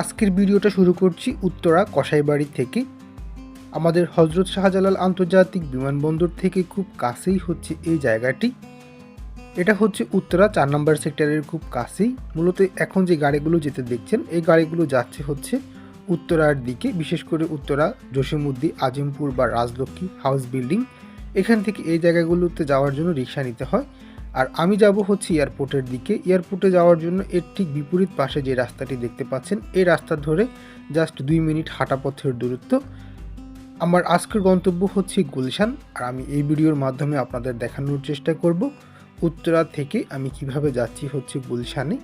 আজকের ভিডিওটা শুরু করছি উত্তরা কসাইবাড়ি থেকে। আমাদের হজরত শাহজালাল আন্তর্জাতিক বিমানবন্দর থেকে খুব কাছেই হচ্ছে এই জায়গাটি। এটা হচ্ছে উত্তরা, চার নম্বর সেক্টরের খুব কাছেই। মূলত এখন যে গাড়িগুলো যেতে দেখছেন, এই গাড়িগুলো যাচ্ছে হচ্ছে উত্তরার দিকে, বিশেষ করে উত্তরা জসিমুদ্দি আজিমপুর বা রাজলক্ষ্মী হাউস বিল্ডিং। এখান থেকে এই জায়গাগুলোতে যাওয়ার জন্য রিক্সা নিতে হয়। আর আমি যাব হচ্ছে এয়ারপোর্টের দিকে। এয়ারপোর্টে যাওয়ার জন্য এর ঠিক বিপরীত পাশে যে রাস্তাটি দেখতে পাচ্ছেন, এই রাস্তা ধরে জাস্ট দুই মিনিট হাঁটা পথের দূরত্ব। আমার আজকের গন্তব্য হচ্ছে গুলশান আর আমি এই ভিডিওর মাধ্যমে আপনাদের দেখানোর চেষ্টা করব। উত্তরা থেকে আমি কীভাবে যাচ্ছি হচ্ছে গুলশানে।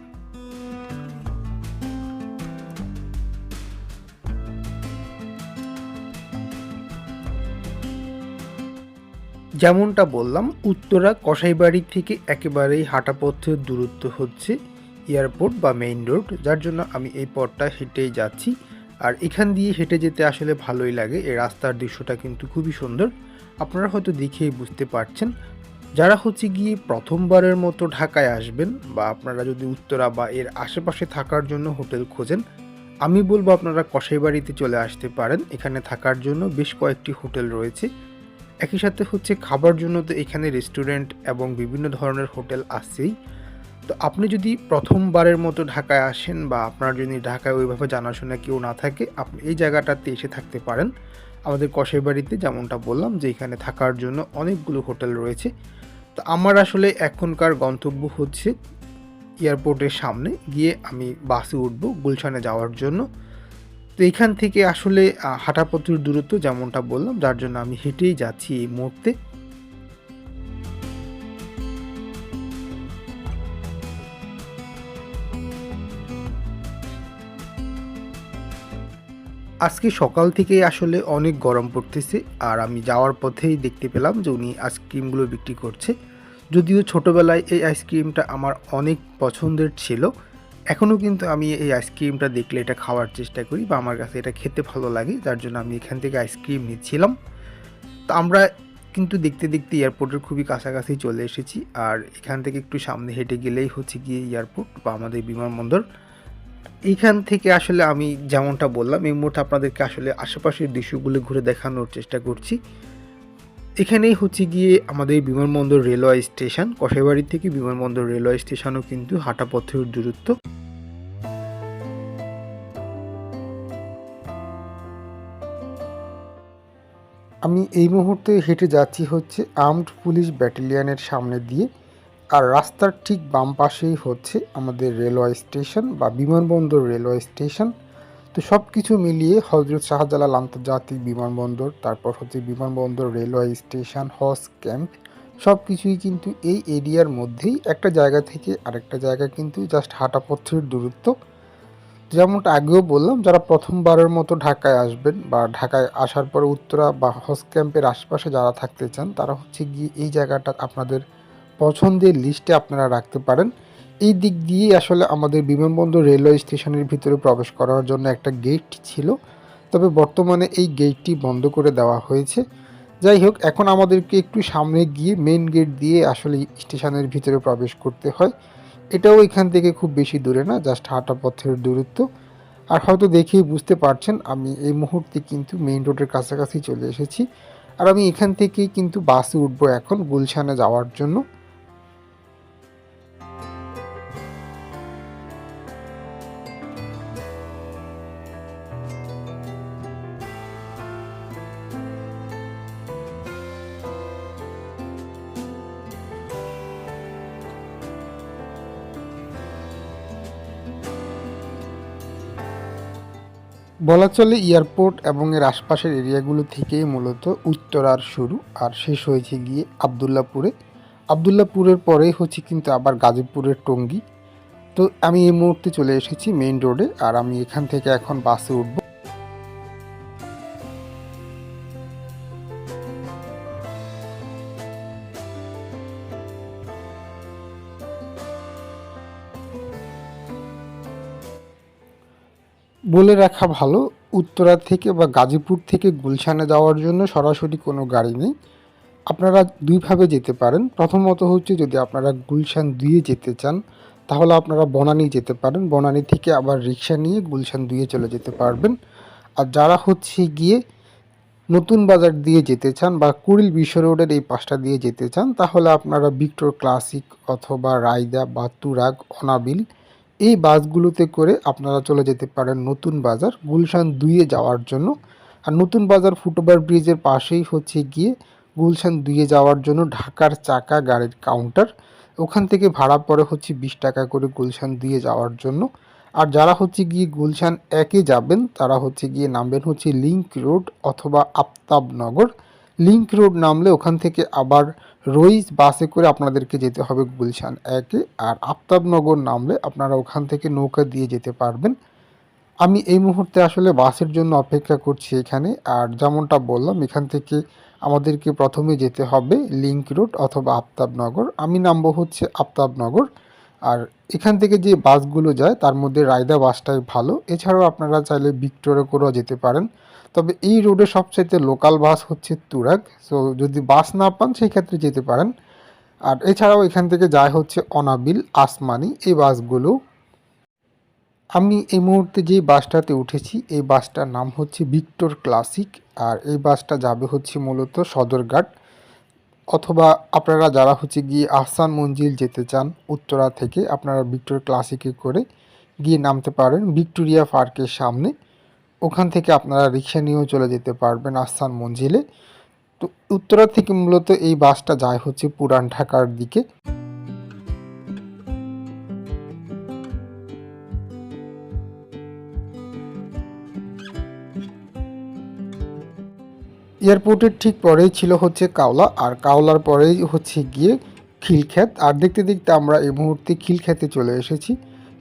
যেমনটা বললাম, উত্তরা কসাইবাড়ি থেকে একেবারেই হাঁটা পথের দূরত্ব হচ্ছে এয়ারপোর্ট বা মেইন রোড, যার জন্য আমি এই পথটা হেঁটেই যাচ্ছি। আর এখান দিয়ে হেঁটে যেতে আসলে ভালোই লাগে, এই রাস্তার দৃশ্যটা কিন্তু খুবই সুন্দর। আপনারা হয়তো দেখেই বুঝতে পারছেন। যারা হচ্ছে গিয়ে প্রথমবারের মতো ঢাকায় আসবেন বা আপনারা যদি উত্তরা বা এর আশেপাশে থাকার জন্য হোটেল খোঁজেন, আমি বলব আপনারা কসাইবাড়িতে চলে আসতে পারেন। এখানে থাকার জন্য বেশ কয়েকটি হোটেল রয়েছে। একই সাথে হচ্ছে খাবার জন্য তো এখানে রেস্টুরেন্ট এবং বিভিন্ন ধরনের হোটেল আছেই। তো আপনি যদি প্রথমবারের মতো ঢাকায় আসেন বা আপনার যদি ঢাকায় ওইভাবে জানাশোনা কেউ না থাকে, আপনি এই জায়গাটাতে এসে থাকতে পারেন। আমাদের কষের বাড়িতে যেমনটা বললাম যে এখানে থাকার জন্য অনেকগুলো হোটেল রয়েছে। তো আমার আসলে এখনকার গন্তব্য হচ্ছে এয়ারপোর্টের সামনে। গিয়ে আমি বাসে উঠবো গুলশানে যাওয়ার জন্য। তো এখান থেকে আসলে হাঁটাপথের দূরত্ব যেমনটা বললাম, যার জন্য আমি হেঁটেই যাচ্ছি এই মুহূর্তে। আজকে সকাল থেকেই আসলে অনেক গরম পড়তেছে, আর আমি যাওয়ার পথেই দেখতে পেলাম যে উনি আইসক্রিমগুলো বিক্রি করছে। যদিও ছোটোবেলায় এই আইসক্রিমটা আমার অনেক পছন্দের ছিল এখনও কিন্তু আমি এই আইসক্রিমটা দেখলে এটা খাওয়ার চেষ্টা করি বা আমার কাছে এটা খেতে ভালো লাগে, যার জন্য আমি এখান থেকে আইসক্রিম নিচ্ছিলাম। তো আমরা কিন্তু দেখতে দেখতে এয়ারপোর্টের খুবই কাছাকাছি চলে এসেছি, আর এখান থেকে একটু সামনে হেঁটে গেলেই হচ্ছে গিয়ে এয়ারপোর্ট বা আমাদের বিমানবন্দর। এইখান থেকে আসলে আমি যেমনটা বললাম, এই মুহূর্তে আপনাদেরকে আসলে আশেপাশের দৃশ্যগুলো ঘুরে দেখানোর চেষ্টা করছি। এখানেই হচ্ছে গিয়ে আমাদের বিমানবন্দর রেলওয়ে স্টেশন। কষাইবাড়ি থেকে বিমানবন্দর রেলওয়ে স্টেশনও কিন্তু হাঁটা পথের দূরত্ব। আমি এই মুহূর্তে হেঁটে যাচ্ছি হচ্ছে আর্মড পুলিশ ব্যাটালিয়নের সামনে দিয়ে। আর রাস্তার ঠিক বাম পাশেই হচ্ছে আমাদের রেলওয়ে স্টেশন বা বিমানবন্দর রেলওয়ে স্টেশন। তো সব কিছু মিলিয়ে হজরত শাহজালাল আন্তর্জাতিক বিমানবন্দর, তারপর হচ্ছে বিমানবন্দর, রেলওয়ে স্টেশন হস ক্যাম্প সব কিছুই কিন্তু এই এরিয়ার মধ্যেই একটা জায়গা থেকে আরেকটা জায়গা কিন্তু জাস্ট হাঁটা পথের দূরত্ব। যেমনটা আগেও বললাম, যারা প্রথমবারের মতো ঢাকায় আসবেন বা ঢাকায় আসার পরে উত্তরা বা হস ক্যাম্পের আশপাশে যারা থাকতে চান, তারা হচ্ছে গিয়ে এই জায়গাটা আপনাদের পছন্দের লিস্টে আপনারা রাখতে পারেন। এই দিক দিয়ে আসলে আমাদের বিমানবন্দর রেলওয়ে স্টেশনের ভিতরে প্রবেশ করার জন্য একটা গেট ছিল। তবে বর্তমানে এই গেটটি বন্ধ করে দেওয়া হয়েছে। যাই হোক, এখন আমাদেরকে একটু সামনে গিয়ে মেন গেট দিয়ে আসলে স্টেশনের ভিতরে প্রবেশ করতে হয়। এটাও এখান থেকে খুব বেশি দূরে না জাস্ট হাঁটা পথের দূরত্ব। আর হয়তো দেখেই বুঝতে পারছেন, আমি এই মুহূর্তে কিন্তু মেইন রোডের কাছাকাছি চলে এসেছি। আর আমি এখান থেকেই কিন্তু বাসে উঠবো এখন গুলশানে যাওয়ার জন্য। বলা চলে এয়ারপোর্ট এবং এর আশপাশের এরিয়াগুলো থেকেই মূলত উত্তরার শুরু, আর শেষ হয়েছে গিয়ে আবদুল্লাপুরে। আবদুল্লাপুরের পরেই হচ্ছে কিন্তু আবার গাজীপুরের টঙ্গী। তো আমি এই মুহূর্তে চলে এসেছি মেইন রোডে আর আমি এখান থেকে এখন বাসে উঠব। বলে রাখা ভালো, উত্তরা থেকে বা গাজীপুর থেকে গুলশানে যাওয়ার জন্য সরাসরি কোনো গাড়ি নেই। আপনারা দুইভাবে যেতে পারেন। প্রথমত হচ্ছে যদি আপনারা গুলশান দিয়ে যেতে চান, তাহলে আপনারা বনানী যেতে পারেন। বনানী থেকে আবার রিক্সা নিয়ে গুলশান দুইয়ে চলে যেতে পারবেন। আর যারা হচ্ছে গিয়ে নতুন বাজার দিয়ে যেতে চান বা কুড়িল বিশ্ব রোডের এই পাশটা দিয়ে যেতে চান, তাহলে আপনারা ভিক্টর ক্লাসিক অথবা রায়দা বা তুরাগ, অনাবিল এই বাসগুলোতে করে আপনারা চলে যেতে পারেন নতুন বাজার গুলশান দুইয়ে যাওয়ার জন্য। আর নতুন বাজার ফুটওভার ব্রিজের পাশেই হচ্ছে গিয়ে গুলশান দুইয়ে যাওয়ার জন্য ঢাকার চাকা গাড়ির কাউন্টার। ওখান থেকে ভাড়া পড়ে হচ্ছে বিশ টাকা করে গুলশান দুইয়ে যাওয়ার জন্য। আর যারা হচ্ছে গিয়ে গুলশান একে যাবেন, তারা হচ্ছে গিয়ে নামবেন হচ্ছে লিংক রোড অথবা আফতাবনগর। লিংক রোড নামলে ওখান থেকে আবার রইস বাসে করে আপনাদেরকে যেতে হবে গুলশান একে আর আফতাবনগর নামলে আপনারা ওখান থেকে নৌকা দিয়ে যেতে পারবেন। আমি এই মুহূর্তে আসলে বাসের জন্য অপেক্ষা করছি এখানে, আর যেমনটা বললাম, এখান থেকে আমাদেরকে প্রথমে যেতে হবে লিঙ্ক রোড অথবা আফতাবনগর। আমি নামবো হচ্ছে আফতাবনগর, আর এখান থেকে যে বাসগুলো যায় তার মধ্যে রায়দা বাসটাই ভালো। এছাড়াও আপনারা চাইলে ভিক্টোরে করেও যেতে পারেন। তবে এই রোডে সবচাইতে লোকাল বাস হচ্ছে তুরাগ। সো যদি বাস না পান, সেই ক্ষেত্রে যেতে পারেন। আর এছাড়াও এখান থেকে যায় হচ্ছে অনাবিল, আসমানি, এই বাসগুলো আমি এই মুহূর্তে যে বাসটাতে উঠেছি, এই বাসটার নাম হচ্ছে ভিক্টোর ক্লাসিক আর এই বাসটা যাবে হচ্ছে মূলত সদরঘাট। অথবা আপনারা যারা হচ্ছে গিয়ে আহসান মঞ্জিল যেতে চান উত্তরা থেকে, আপনারা ভিক্টোর ক্লাসিকে করে গিয়ে নামতে পারেন। ভিক্টোরিয়া পার্কের সামনে। ওখান থেকে আপনারা রিক্সা নিয়েও চলে যেতে পারবেন আস্থান মঞ্জিলে। তো উত্তরা থেকে মূলত এই বাসটা যায় হচ্ছে পুরান ঢাকার দিকে। এয়ারপোর্টের ঠিক পরেই ছিল হচ্ছে কাওলা, আর কাওলার পরেই হচ্ছে গিয়ে খিলখ্যাত আর দেখতে দেখতে আমরা এই মুহূর্তে খিলখ্যাতে চলে এসেছি।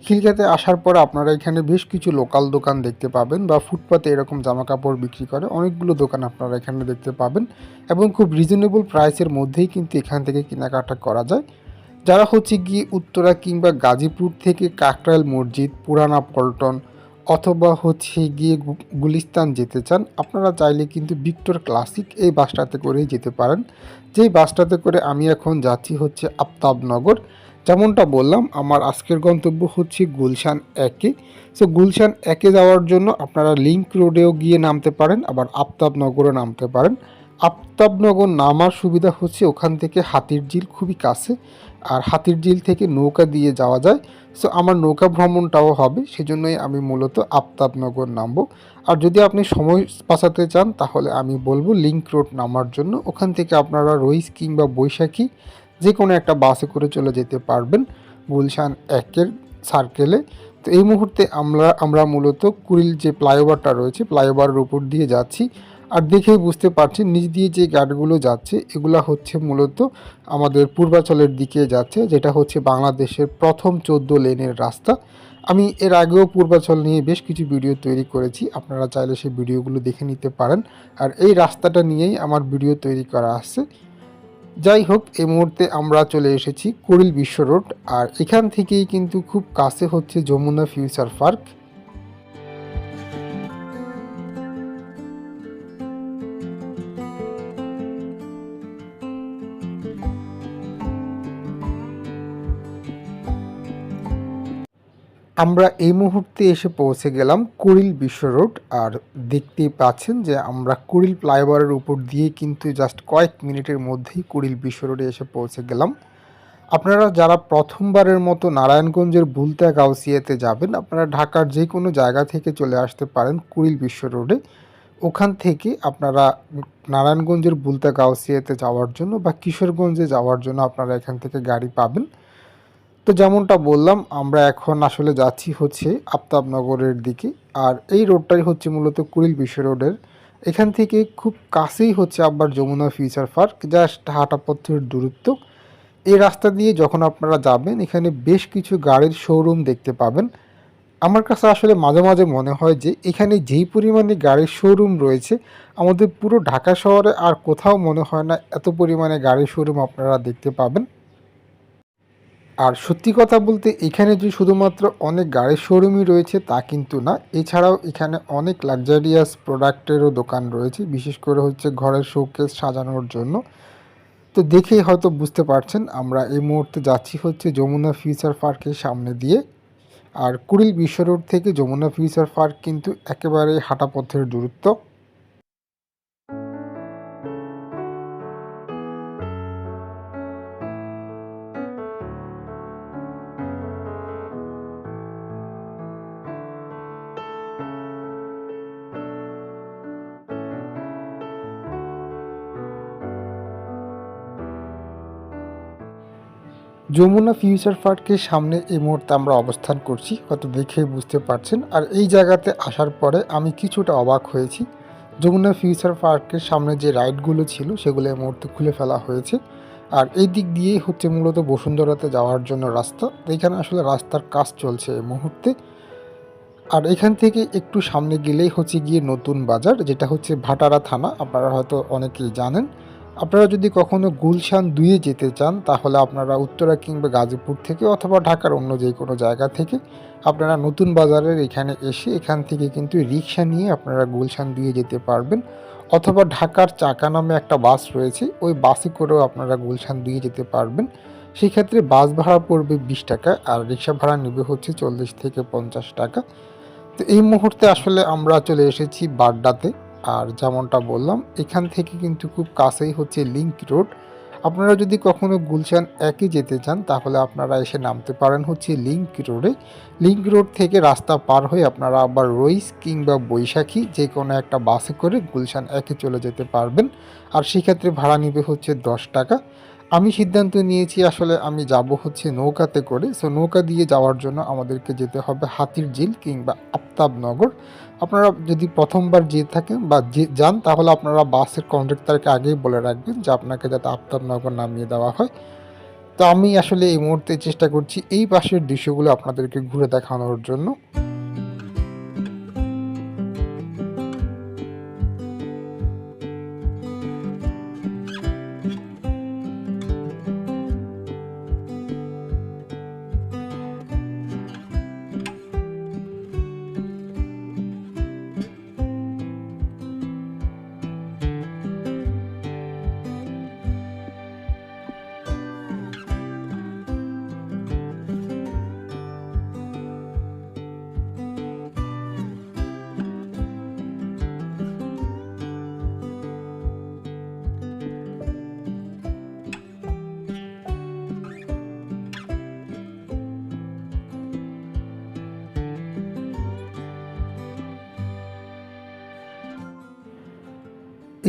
খিলখ্যাতে আসার পর আপনারা এখানে বেশ কিছু লোকাল দোকান দেখতে পাবেন বা ফুটপাতে এরকম জামা কাপড় বিক্রি করে অনেকগুলো দোকান আপনারা এখানে দেখতে পাবেন এবং খুব রিজনেবল প্রাইসের মধ্যেই কিন্তু এখান থেকে কেনাকাটা করা যায়। যারা হচ্ছে গিয়ে উত্তরা কিংবা গাজীপুর থেকে কাকরাইল মসজিদ, পুরানা পল্টন অথবা হচ্ছে গিয়ে গুলিস্তান যেতে চান, আপনারা চাইলে কিন্তু ভিক্টর ক্লাসিক এই বাসটাতে করেই যেতে পারেন। যেই বাসটাতে করে আমি এখন যাচ্ছি হচ্ছে আফতাবনগর। যেমনটা বললাম, আমার আজকের গন্তব্য হচ্ছে গুলশান একে। সো গুলশান একে যাওয়ার জন্য আপনারা লিংক রোডেও গিয়ে নামতে পারেন, আবার আফতাবনগরও নামতে পারেন। আফতাবনগর নামার সুবিধা হচ্ছে ওখান থেকে হাতির ঝিল খুবই কাছে, আর হাতির ঝিল থেকে নৌকা দিয়ে যাওয়া যায়। সো আমার নৌকা ভ্রমণটাও হবে, সেজন্যই আমি মূলত আফতাবনগর নামবো। আর যদি আপনি সময় বাঁচাতে চান, তাহলে আমি বলব লিংক রোড নামার জন্য। ওখান থেকে আপনারা রইস কিংবা বৈশাখী যে কোনো একটা বাসে করে চলে যেতে পারবেন গুলশান একের সার্কেলে তো এই মুহূর্তে আমরা আমরা মূলত কুড়িল যে ফ্লাইওভারটা রয়েছে, ফ্লাইওভারের উপর দিয়ে যাচ্ছি। আর দেখেই বুঝতে পারছি নিচ দিয়ে যে গাড়িগুলো যাচ্ছে, এগুলা হচ্ছে মূলত আমাদের পূর্বাচলের দিকে যাচ্ছে, যেটা হচ্ছে বাংলাদেশের প্রথম চোদ্দ লেনের রাস্তা। আমি এর আগেও পূর্বাচল নিয়ে বেশ কিছু ভিডিও তৈরি করেছি, আপনারা চাইলে সেই ভিডিওগুলো দেখে নিতে পারেন। আর এই রাস্তাটা নিয়েই আমার ভিডিও তৈরি করা আছে। যাই হোক এই মুহূর্তে আমরা চলে এসেছি কুড়িল বিশ্ব রোড, আর এখান থেকেই কিন্তু খুব কাছে হচ্ছে যমুনা ফিউচার পার্ক। আমরা এই মুহূর্তে এসে পৌঁছে গেলাম কুড়িল বিশ্ব রোড। আর দেখতেই পাচ্ছেন যে আমরা কুড়িল ফ্লাইওভারের উপর দিয়ে কিন্তু জাস্ট কয়েক মিনিটের মধ্যেই কুড়িল বিশ্ব রোডে এসে পৌঁছে গেলাম। আপনারা যারা প্রথমবারের মতো নারায়ণগঞ্জের বুলতা গাউসিয়াতে যাবেন, আপনারা ঢাকার যে কোনো জায়গা থেকে চলে আসতে পারেন কুড়িল বিশ্ব রোডে। ওখান থেকে আপনারা নারায়ণগঞ্জের বুলতা গাউসিয়াতে যাওয়ার জন্য বা কিশোরগঞ্জে যাওয়ার জন্য আপনারা এখান থেকে গাড়ি পাবেন। তো যেমনটা বললাম, আমরা এখন আসলে যাচ্ছি হচ্ছে আফতাবনগরের দিকে। আর এই রোডটাই হচ্ছে মূলত কুড়িল বিশ্ব রোডের। এখান থেকে খুব কাছেই হচ্ছে আবার যমুনা ফিউচার পার্ক, জাস্ট হাঁটা পথের দূরত্ব। এই রাস্তা দিয়ে যখন আপনারা যাবেন, এখানে বেশ কিছু গাড়ির শোরুম দেখতে পাবেন। আমার কাছে আসলে মাঝে মাঝে মনে হয় যে, এখানে যেই পরিমাণে গাড়ির শোরুম রয়েছে, আমাদের পুরো ঢাকা শহরে আর কোথাও মনে হয় না এত পরিমাণে গাড়ির শোরুম আপনারা দেখতে পাবেন। আর সত্যি কথা বলতে এখানে যে শুধুমাত্র অনেক গাড়ির শোরুমই রয়েছে তা কিন্তু না, এছাড়াও এখানে অনেক লাক্সারিয়াস প্রোডাক্টেরও দোকান রয়েছে, বিশেষ করে হচ্ছে ঘরের শোকেস সাজানোর জন্য। তো দেখেই হয়তো বুঝতে পারছেন, আমরা এই মুহূর্তে যাচ্ছি হচ্ছে যমুনা ফিউচার পার্কের সামনে দিয়ে। আর কুড়িল বিশ্ব রোড থেকে যমুনা ফিউচার পার্ক কিন্তু একেবারে হাঁটা পথের দূরত্ব। যমুনা ফিউচার পার্কের সামনে এই মুহূর্তে আমরা অবস্থান করছি, হয়তো দেখেই বুঝতে পারছেন। আর এই জায়গাতে আসার পরে আমি কিছুটা অবাক হয়েছি। যমুনা ফিউচার পার্কের সামনে যে রাইডগুলো ছিল, সেগুলো এই মুহূর্তে খুলে ফেলা হয়েছে। আর এই দিক দিয়েই হচ্ছে মূলত বসুন্ধরাতে যাওয়ার জন্য রাস্তা। এখানে আসলে রাস্তার কাজ চলছে এই মুহূর্তে। আর এখান থেকে একটু সামনে গেলেই হচ্ছে গিয়ে নতুন বাজার, যেটা হচ্ছে ভাটারা থানা। আপনারা হয়তো অনেকেই জানেন। আপনারা যদি কখনো গুলশান দুয়ে যেতে চান, তাহলে আপনারা উত্তরা কিংবা গাজীপুর থেকে অথবা ঢাকার অন্য যে কোনো জায়গা থেকে আপনারা নতুন বাজারের এখানে এসে এখান থেকে কিন্তু রিক্সা নিয়ে আপনারা গুলশান দিয়ে যেতে পারবেন। অথবা ঢাকার চাকা নামে একটা বাস রয়েছে, ওই বাসে করেও আপনারা গুলশান দিয়ে যেতে পারবেন। সেক্ষেত্রে বাস ভাড়া পড়বে বিশ টাকা, আর রিক্সা ভাড়া নেবে হচ্ছে চল্লিশ থেকে পঞ্চাশ টাকা। তো এই মুহূর্তে আসলে আমরা চলে এসেছি বাড্ডাতে। আর যেমনটা বললাম, এখান থেকে কিন্তু খুব কাছেই হচ্ছে লিঙ্ক রোড আপনারা যদি কখনো গুলশান একই যেতে চান, তাহলে আপনারা এসে নামতে পারেন হচ্ছে লিঙ্ক রোডে লিঙ্ক রোড থেকে রাস্তা পার হয়ে আপনারা আবার রইস কিংবা বৈশাখী যে কোনো একটা বাসে করে গুলশান একে চলে যেতে পারবেন। আর সেক্ষেত্রে ভাড়া নিবে হচ্ছে দশ টাকা। আমি সিদ্ধান্ত নিয়েছি আসলে আমি যাব হচ্ছে নৌকাতে করে। সো নৌকা দিয়ে যাওয়ার জন্য আমাদেরকে যেতে হবে হাতির ঝিল কিংবা আফতাবনগর। আপনারা যদি প্রথমবার যেয়ে থাকেন বা যে যান, তাহলে আপনারা বাসের কন্ডাক্টারকে আগেই বলে রাখবেন যে আপনাকে যাতে আফতাবনগর নামিয়ে দেওয়া হয়। তো আমি আসলে এই মুহূর্তে চেষ্টা করছি এই পাশের দৃশ্যগুলো আপনাদেরকে ঘুরে দেখানোর জন্য।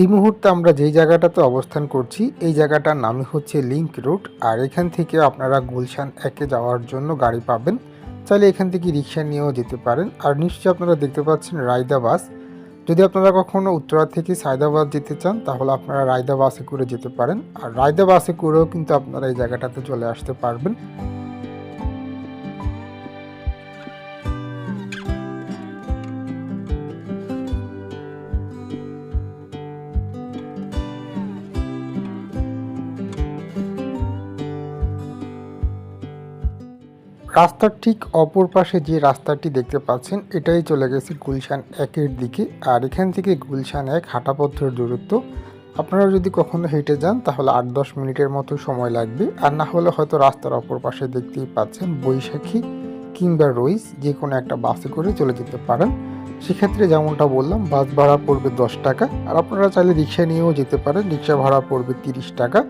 এই মুহূর্তে আমরা যেই জায়গাটাতে অবস্থান করছি, এই জায়গাটার নামই হচ্ছে লিঙ্ক রুট আর এখান থেকে আপনারা গুলশান একে যাওয়ার জন্য গাড়ি পাবেন। চাইলে এখান থেকে রিক্সা নিয়েও যেতে পারেন। আর নিশ্চয়ই আপনারা দেখতে পাচ্ছেন রায়দা বাস। যদি আপনারা কখনও উত্তরা থেকে সায়দাবাদ যেতে চান, তাহলে আপনারা রায়দা বাসে করে যেতে পারেন। আর রায়দা বাসে করেও কিন্তু আপনারা এই জায়গাটাতে চলে আসতে পারবেন। রাস্তার ঠিক অপর পাশে যে রাস্তাটি দেখতে পাচ্ছেন, এটাই চলে গেছে গুলশান একের দিকে। আর এখান থেকে গুলশান এক হাঁটাপথের দূরত্ব। আপনারা যদি কখনো হেঁটে যান, তাহলে আট দশ মিনিটের মতো সময় লাগবে। আর না হলে হয়তো রাস্তার অপর পাশে দেখতেই পাচ্ছেন বৈশাখী কিংবা রইস, যে কোনো একটা বাসে করে চলে যেতে পারেন। সেক্ষেত্রে যেমনটা বললাম, বাস ভাড়া পড়বে দশ টাকা। আর আপনারা চাইলে রিক্সা নিয়েও যেতে পারেন। রিক্সা ভাড়া পড়বে তিরিশ টাকা।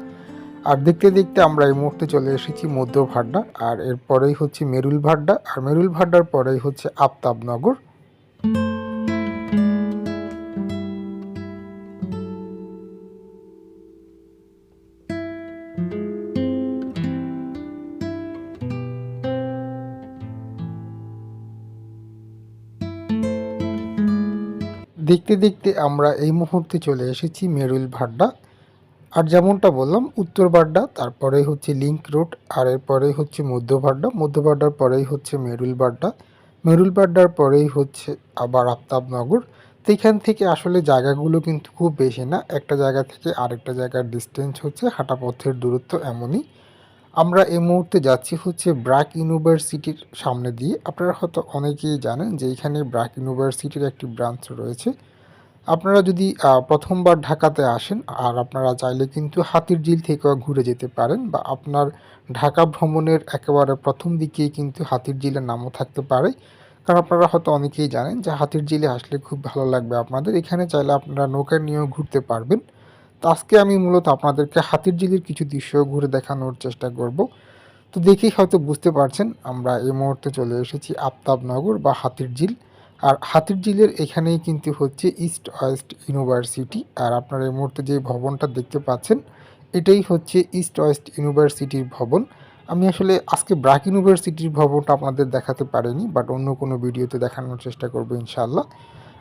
আর দেখতে দেখতে আমরা এই মুহূর্তে চলে এসেছি মধ্য ভাড্ডা, আর এরপরেই হচ্ছে মেরুল ভাড্ডা, আর মেরুল ভাড্ডার পরেই হচ্ছে আফতাবনগর। দেখতে দেখতে আমরা এই মুহূর্তে চলে এসেছি মেরুল ভাড্ডা আর যেমনটা বললাম, উত্তর বাড্ডা তারপরেই হচ্ছে লিঙ্ক রোড আর এরপরেই হচ্ছে মধ্য বাড্ডা মধ্য বাড্ডার পরেই হচ্ছে মেরুল বাড্ডা মেরুল বাড্ডার পরেই হচ্ছে আবার আফতাবনগর। তো এখান থেকে আসলে জায়গাগুলো কিন্তু খুব বেশি না। একটা জায়গা থেকে আরেকটা জায়গার ডিস্টেন্স হচ্ছে হাঁটা পথের দূরত্ব এমনই। আমরা এই মুহূর্তে যাচ্ছি হচ্ছে ব্র্যাক ইউনিভার্সিটির সামনে দিয়ে। আপনারা হয়তো অনেকেই জানেন যে এখানে ব্র্যাক ইউনিভার্সিটির একটি ব্রাঞ্চ রয়েছে। আপনারা যদি প্রথমবার ঢাকাতে আসেন, আর আপনারা চাইলে কিন্তু হাতির ঝিল থেকেও ঘুরে যেতে পারেন বা আপনার ঢাকা ভ্রমণের একেবারে প্রথম দিকেই কিন্তু হাতির ঝিলের নামও থাকতে পারে। কারণ আপনারা হয়তো অনেকেই জানেন যে হাতির ঝিলে আসলে খুব ভালো লাগবে আপনাদের। এখানে চাইলে আপনারা নৌকা নিয়েও ঘুরতে পারবেন। তো আজকে আমি মূলত আপনাদেরকে হাতির ঝিলের কিছু দৃশ্য ঘুরে দেখানোর চেষ্টা করব। তো দেখেই হয়তো বুঝতে পারছেন, আমরা এই মুহূর্তে চলে এসেছি আফতাবনগর বা হাতির ঝিল। আর হাতির ঝিলের এখানেই কিন্তু হচ্ছে ইস্ট ওয়েস্ট ইউনিভার্সিটি আর আপনারা এই মুহূর্তে যে ভবনটা দেখতে পাচ্ছেন, এটাই হচ্ছে ইস্ট ওয়েস্ট ইউনিভার্সিটির ভবন। আমি আসলে আজকে ব্রাক ইউনিভার্সিটির ভবনটা আপনাদের দেখাতে পারিনি বাট অন্য কোনো ভিডিওতে দেখানোর চেষ্টা করব ইনশাল্লাহ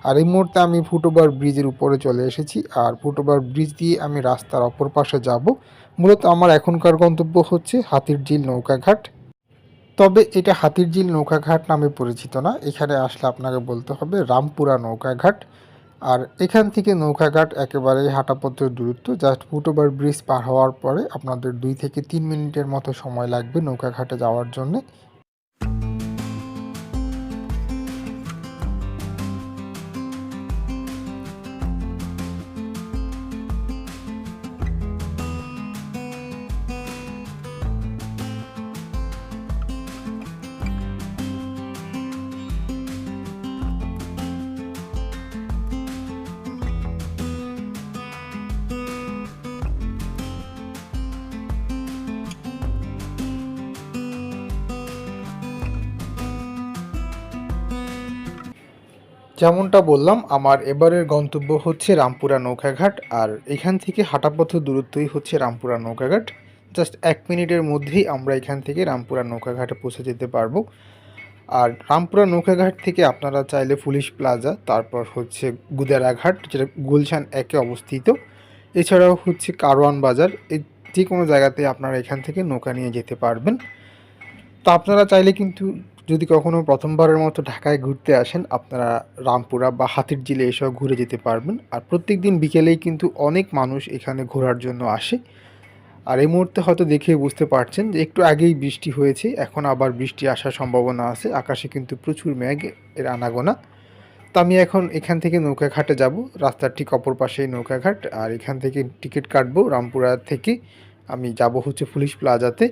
আর এই মুহূর্তে আমি ফুটওভার ব্রিজের উপরে চলে এসেছি আর ফুটওভার ব্রিজ দিয়ে আমি রাস্তার অপর পাশে যাব। মূলত আমার এখনকার গন্তব্য হচ্ছে হাতির ঝিল নৌকাঘাট। তবে এটা হাতিরঝিল নৌকাঘাট নামে পরিচিত না। এখানে আসলে আপনাকে বলতে হবে রামপুরা নৌকাঘাট। আর এখান থেকে নৌকাঘাট একেবারেই হাঁটাপথের দূরত্ব। জাস্ট ফুটওভার ব্রিজ পার হওয়ার পরে আপনাদের দুই থেকে তিন মিনিটের মতো সময় লাগবে নৌকাঘাটে যাওয়ার জন্যে। যেমনটা বললাম, আমার এবারের গন্তব্য হচ্ছে রামপুরা নৌকাঘাট, আর এখান থেকে হাঁটাপথ দূরত্বই হচ্ছে রামপুরা নৌকাঘাট। জাস্ট এক মিনিটের মধ্যেই আমরা এখান থেকে রামপুরা নৌকাঘাটে পৌঁছে যেতে পারব। আর রামপুরা নৌকাঘাট থেকে আপনারা চাইলে পুলিশ প্লাজা, তারপর হচ্ছে গুদারাঘাট যেটা গুলশান একে অবস্থিত। এছাড়াও হচ্ছে কারওয়ান বাজার এই যে কোনো জায়গাতে আপনারা এখান থেকে নৌকা নিয়ে যেতে পারবেন। তো আপনারা চাইলে কিন্তু যদি কখনো প্রথমবারের মতো ঢাকায় ঘুরতে আসেন, আপনারা রামপুরা বা হাতির জিলে এসব ঘুরে যেতে পারবেন। আর প্রত্যেক দিন বিকেলেই কিন্তু অনেক মানুষ এখানে ঘোরার জন্য আসে। আর এই মুহূর্তে হয়তো দেখে বুঝতে পারছেন যে একটু আগেই বৃষ্টি হয়েছে, এখন আবার বৃষ্টি আসার সম্ভাবনা আছে। আকাশে কিন্তু প্রচুর মেঘ, এর আনাগোনা। তো আমি এখন এখান থেকে নৌকাঘাটে যাব, রাস্তার ঠিক অপর পাশেই নৌকাঘাট। আর এখান থেকে টিকিট কাটবো রামপুরা থেকে। আমি যাব হচ্ছে পুলিশ প্লাজাতে।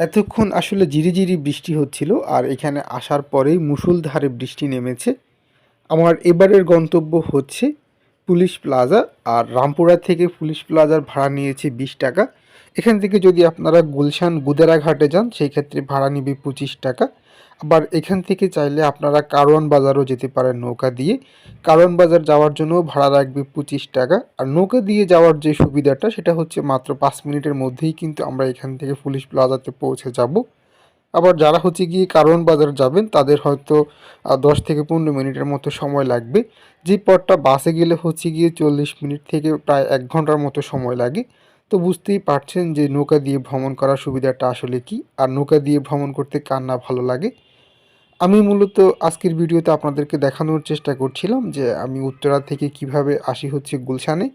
এতক্ষণ আসলে ঝিরিঝিরি বৃষ্টি হচ্ছিল আর এখানে আসার পরেই মুসুলধারে বৃষ্টি নেমেছে। আমার এবারের গন্তব্য হচ্ছে পুলিশ প্লাজা আর রামপুরা থেকে পুলিশ প্লাজার ভাড়া নিয়েছে বিশ টাকা। এখান থেকে যদি আপনারা গুলশান গুদেরা ঘাটে যান, সেই ক্ষেত্রে ভাড়া নিবে পঁচিশ টাকা। আবার এখান থেকে চাইলে আপনারা কারওয়ান বাজারও যেতে পারেন নৌকা দিয়ে। কারওয়ান বাজার যাওয়ার জন্য ভাড়া রাখবে পঁচিশ টাকা। আর নৌকা দিয়ে যাওয়ার যে সুবিধাটা, সেটা হচ্ছে মাত্র পাঁচ মিনিটের মধ্যেই কিন্তু আমরা এখান থেকে পুলিশ প্লাজাতে পৌঁছে যাব। আবার যারা হচ্ছে গিয়ে কারওয়ান বাজার যাবেন, তাদের হয়তো দশ থেকে পনেরো মিনিটের মতো সময় লাগবে। যে পথটা বাসে গেলে হচ্ছে গিয়ে চল্লিশ মিনিট থেকে প্রায় এক ঘণ্টার মতো সময় লাগে। তো বুঝতেই পারছেন যে নৌকা দিয়ে ভ্রমণ করার সুবিধাটা আসলে কি, আর নৌকা দিয়ে ভ্রমণ করতে কার না ভালো লাগে। আমি মূলত আজকের ভিডিওতে আপনাদেরকে দেখানোর চেষ্টা করছিলাম যে আমি উত্তরা থেকে কীভাবে আসি হচ্ছে গুলশানে।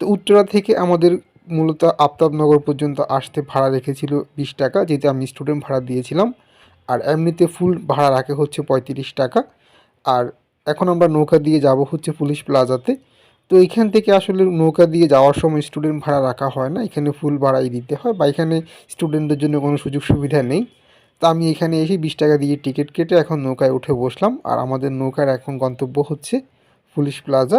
তো উত্তরা থেকে আমাদের মূলত আফতাবনগর পর্যন্ত আসতে ভাড়া রেখেছিল বিশ টাকা যেতে আমি স্টুডেন্ট ভাড়া দিয়েছিলাম। আর এমনিতে ফুল ভাড়া রাখে হচ্ছে পঁয়ত্রিশ টাকা। আর এখন আমরা নৌকা দিয়ে যাব হচ্ছে পুলিশ প্লাজাতে। তো এখান থেকে আসলে নৌকা দিয়ে যাওয়ার সময় স্টুডেন্ট ভাড়া রাখা হয় না, এখানে ফুল ভাড়াই দিতে হয়, বা এখানে স্টুডেন্টদের জন্য কোনো সুযোগ সুবিধা নেই। তা আমি এখানে এসে বিশ টাকা দিয়ে টিকিট কেটে এখন নৌকায় উঠে বসলাম। আর আমাদের নৌকার এখন গন্তব্য হচ্ছে পুলিশ প্লাজা।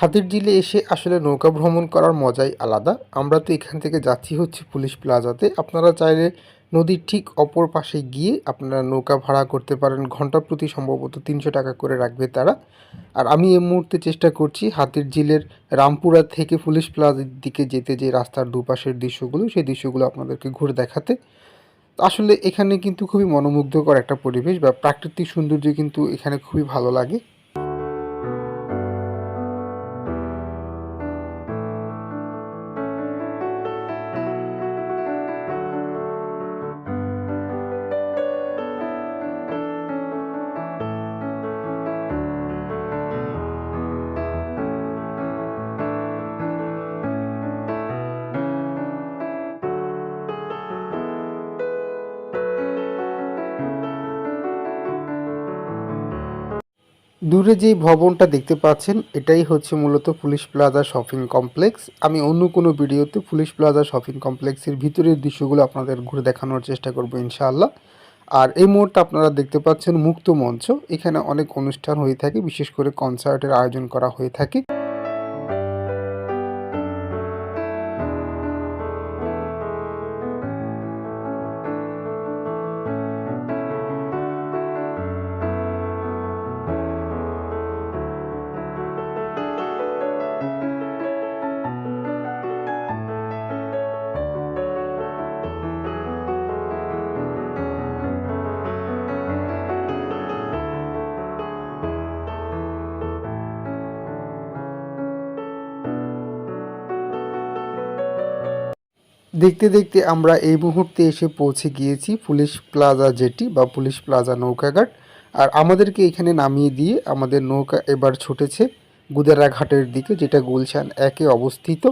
হাতির ঝিলে এসে আসলে নৌকা ভ্রমণ করার মজাই আলাদা। আমরা তো এখান থেকে যাচ্ছি হচ্ছে পুলিশ প্লাজাতে। আপনারা চাইলে নদীর ঠিক অপর পাশে গিয়ে আপনারা নৌকা ভাড়া করতে পারেন। ঘণ্টা প্রতি সম্ভবত তিনশো টাকা করে রাখবে তারা। আর আমি এই মুহূর্তে চেষ্টা করছি হাতির ঝিলের রামপুরা থেকে পুলিশ প্লাজার দিকে যেতে যে রাস্তার দুপাশের দৃশ্যগুলো, সেই দৃশ্যগুলো আপনাদেরকে ঘুরে দেখাতে। আসলে এখানে কিন্তু খুবই মনোমুগ্ধকর একটা পরিবেশ বা প্রাকৃতিক সৌন্দর্য কিন্তু এখানে খুবই ভালো লাগে। দূরে যেই ভবনটা দেখতে পাচ্ছেন, এটাই হচ্ছে মূলত পুলিশ প্লাজা শপিং কমপ্লেক্স। আমি অন্য কোনো ভিডিওতে পুলিশ প্লাজা শপিং কমপ্লেক্সের ভিতরের দৃশ্যগুলো আপনাদের ঘুরে দেখানোর চেষ্টা করব ইনশাআল্লাহ। আর এই মুহূর্তে আপনারা দেখতে পাচ্ছেন মুক্ত মঞ্চ। এখানে অনেক অনুষ্ঠান হয়ে থাকে, বিশেষ করে কনসার্টের আয়োজন করা হয়ে থাকে। দেখতে দেখতে আমরা এই মুহূর্তে এসে পৌঁছে গিয়েছি পুলিশ প্লাজা জেটি বা পুলিশ প্লাজা নৌকাঘাট। আর আমাদেরকে এখানে নামিয়ে দিয়ে আমাদের নৌকা এবার ছুটেছে গুদারা ঘাটের দিকে, যেটা গুলশান একে অবস্থিত।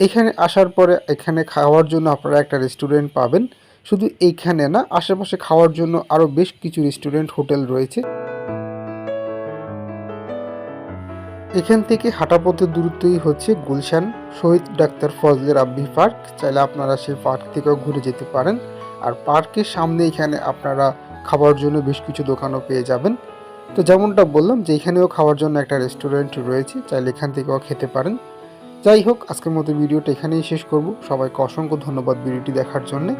এখানে আসার পরে এখানে খাওয়ার জন্য আপনারা একটা রেস্টুরেন্ট পাবেন। শুধু এইখানে না, আশেপাশে খাওয়ার জন্য আরও বেশ কিছু রেস্টুরেন্ট, হোটেল রয়েছে। এখান থেকে হাঁটা পথের দূরত্বই হচ্ছে গুলশান। শহীদ ডাক্তার ফজলে আব্বি পার্ক। চাইলে আপনারা সেই পার্ক থেকেও ঘুরে যেতে পারেন। আর পার্কের সামনে এখানে আপনারা খাবার জন্য বেশ কিছু দোকানও পেয়ে যাবেন। তো যেমনটা বললাম যে এখানেও খাওয়ার জন্য একটা রেস্টুরেন্ট রয়েছে, চাইলে এখান থেকেও খেতে পারেন। যাই হোক, আজকের মতো ভিডিওটা এখানেই শেষ করব। সবাইকে অসংখ্য ধন্যবাদ ভিডিওটি দেখার জন্যে।